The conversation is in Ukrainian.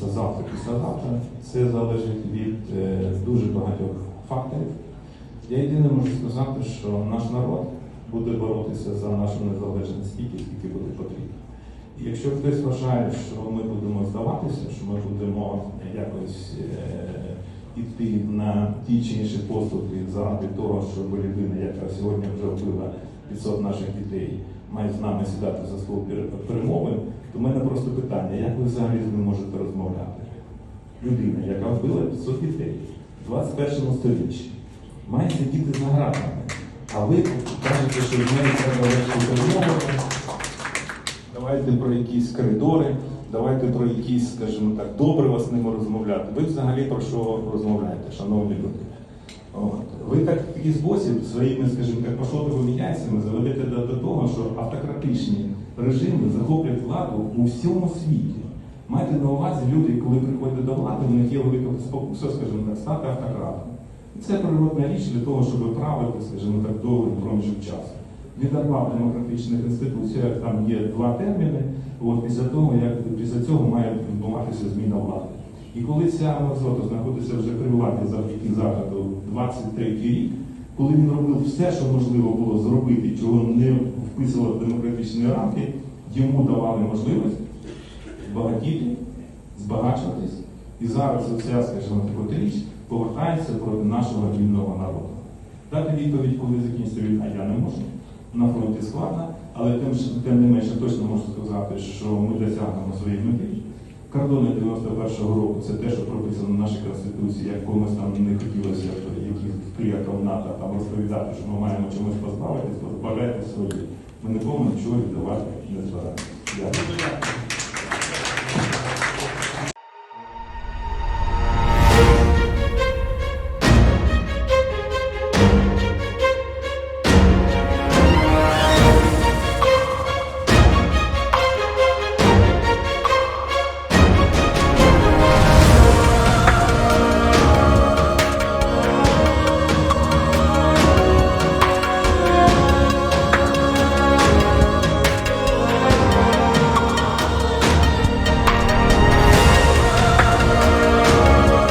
завтра, післязавтра. Це залежить від е, дуже багатьох факторів. Я єдине можу сказати, що наш народ буде боротися за нашу незалежність стільки, скільки буде потрібно. І якщо хтось вважає, що ми будемо здаватися, що ми будемо якось е, іти на ті чи інші поступи заради того, щоб людина, яка сьогодні вже вбила 500 наших дітей, має з нами сідати за стол пер- перемовин, то в мене просто питання, як ви взагалі з ним можете розмовляти? Людина, яка вбила 500 дітей в 21 сторіччі, має сидіти за гратами. А ви кажете, що з нею треба вести перемовини. Давайте про якісь коридори, давайте про якісь, скажімо так, добре вас з ними розмовляти. Ви взагалі про що розмовляєте, шановні люди? От. Ви такий спосіб своїми, скажімо так, пошотовими яйцями заведете до, до того, що автократичні режими захоплять владу у всьому світі. Майте на увазі люди, коли приходять до влади, у них є велика все, скажімо так, стати автократом. Це природна річ для того, щоб правити, скажімо так, довгий проміжок часу. Віддарма в демократичних інституціях там є два терміни. От після того, як після цього має відбуватися зміна влади. І коли ця мерзота знаходиться вже при владі завдяки заходу 23 рік, коли він робив все, що можливо було зробити, чого не вписувало в демократичні рамки, йому давали можливість багатіти, збагачуватись. І зараз оця, скажімо так, повертається проти нашого вільного народу. Дати відповідь, коли закінчиться війна, я не можу. На фронті складно, але тим, тим не менше точно можу сказати, що ми досягнемо своїх мети. Кордони 91-го року це те, що прописано в нашій Конституції, як комусь там не хотілося, яких приїхав НАТО там розповідати, що ми маємо чомусь позбавитись, позбавляйте свої. Ми нікому нічого віддавати не збираємося. Дякую.